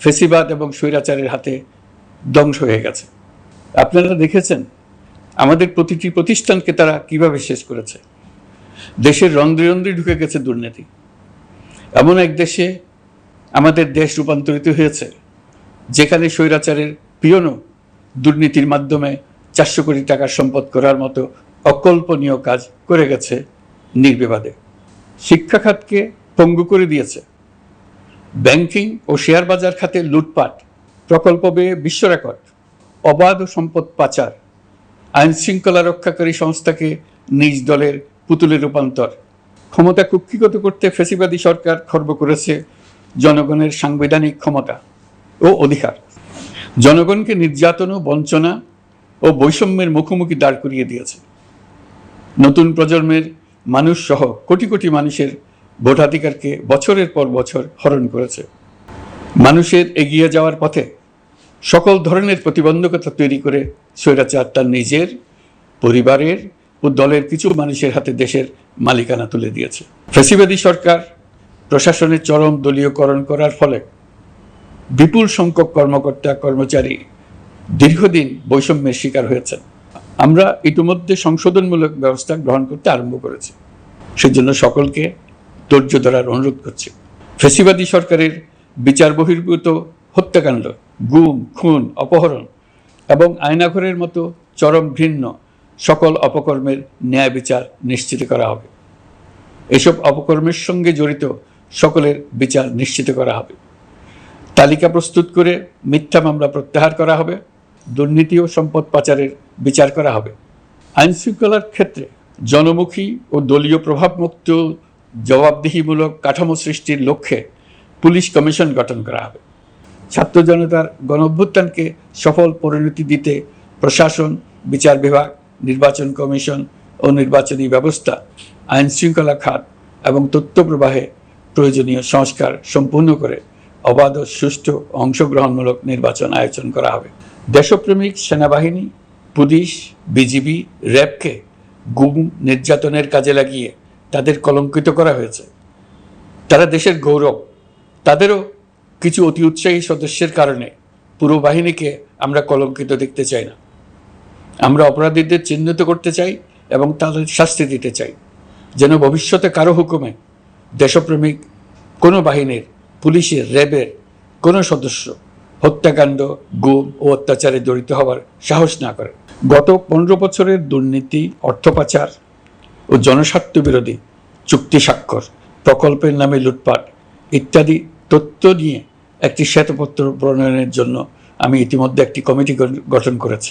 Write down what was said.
ফেসিবাদ এবং স্বৈরাচারের হাতে ধ্বংস হয়ে গেছে। আপনারা দেখেছেন আমাদের প্রতিটি প্রতিষ্ঠানকে তারা কীভাবে শেষ করেছে। দেশের রন্ধ্রে রন্ধ্রে ঢুকে গেছে দুর্নীতি। এমন এক দেশে আমাদের দেশ রূপান্তরিত হয়েছে, যেখানে স্বৈরাচারের পিয়নও দুর্নীতির মাধ্যমে চারশো কোটি টাকার সম্পদ করার মতো অকল্পনীয় কাজ করে গেছে নির্বিবাদে। শিক্ষা খাতকে পঙ্গু করে দিয়েছে। ব্যাংকিং ও শেয়ার বাজার খাতে লুটপাট, প্রকল্প ব্যয়ে বিশ্ব রেকর্ড, অবাধ সম্পদ পাচার, আইন শৃঙ্খলা রক্ষাকারী সংস্থাকে নিজ দলের পুতুলে রূপান্তর। ক্ষমতা কুক্ষিগত করতে ফেসিবাদী সরকার খর্ব করেছে জনগণের সাংবিধানিক ক্ষমতা ও অধিকার। জনগণকে নির্যাতন ও বঞ্চনা ও বৈষম্যের মুখোমুখি দাঁড় করিয়ে দিয়েছে। নতুন প্রজন্মের মানুষ সহ কোটি কোটি মানুষের ভোটাধিকারকে বছরের পর বছর হরণ করেছে। মানুষের এগিয়ে যাওয়ার পথে সকল ধরনের প্রতিবন্ধকতা তৈরি করে স্বৈরাচার তার নিজের, পরিবারের ও দলের কিছু মানুষের হাতে দেশের মালিকানা তুলে দিয়েছে। ফেসিবাদী সরকার প্রশাসনের চরম দলীয়করণ করার ফলে বিপুল সংখ্যক কর্মকর্তা, কর্মচারী দীর্ঘদিন বৈষম্যের শিকার হয়েছেন। আমরা ইতিমধ্যে সংশোধনমূলক ব্যবস্থা গ্রহণ করতে আরম্ভ করেছি। সেজন্য সকলকে ধৈর্য ধরার অনুরোধ করছে। ফেসিবাদী সরকারের বিচার বহির্ভূত হত্যাকাণ্ড, গুম, খুন, অপহরণ এবং আয়নাঘরের মতো চরম ঘৃণ্য সকল অপকর্মের ন্যায় বিচার নিশ্চিত করা হবে। এসব অপকর্মের সঙ্গে জড়িত সকলের বিচার নিশ্চিত করা হবে। তালিকা প্রস্তুত করে মিথ্যা মামলা প্রত্যাহার করা হবে। দুর্নীতি ও সম্পদ পাচারের বিচার করা হবে। আইনশৃঙ্খলার ক্ষেত্রে জনমুখী ও দলীয় প্রভাবমুক্ত জবাবদিহিমূলক কাঠামো সৃষ্টির লক্ষ্যে পুলিশ কমিশন গঠন করা হবে। ছাত্র জনতার গণঅভ্যুত্থানকে সফল পরিণতি দিতে প্রশাসন, বিচার বিভাগ, নির্বাচন কমিশন ও নির্বাচনী ব্যবস্থা আইন শৃঙ্খলা খাত এবং তথ্য প্রবাহে প্রয়োজনীয় সংস্কার সম্পূর্ণ করে অবাধ ও সুষ্ঠু অংশগ্রহণমূলক নির্বাচন আয়োজন করা হবে। দেশপ্রেমিক সেনাবাহিনী, পুলিশ, বিজিবি, র্যাবকে গুম নির্যাতনের কাজে লাগিয়ে তাদের কলঙ্কিত করা হয়েছে। তারা দেশের গৌরব, তাদেরও কিছু অতি উৎসাহী সদস্যের কারণে পুরো বাহিনীকে আমরা কলঙ্কিত দেখতে চাই না। আমরা অপরাধীদের চিহ্নিত করতে চাই এবং তাদের শাস্তি দিতে চাই। যেন ভবিষ্যতে কারও হুকুমে দেশপ্রেমিক কোনো বাহিনীর, পুলিশের, র্যাবের কোনো সদস্য হত্যাকাণ্ড, গুম ও অত্যাচারে জড়িত হওয়ার সাহস না করে। গত পনেরো বছরের দুর্নীতি, অর্থ পাচার ও জনস্বার্থ বিরোধী চুক্তি স্বাক্ষর, প্রকল্পের নামে লুটপাট ইত্যাদি তথ্য নিয়ে একটি শ্বেতপত্র প্রণয়নের জন্য আমি ইতিমধ্যে একটি কমিটি গঠন করেছি।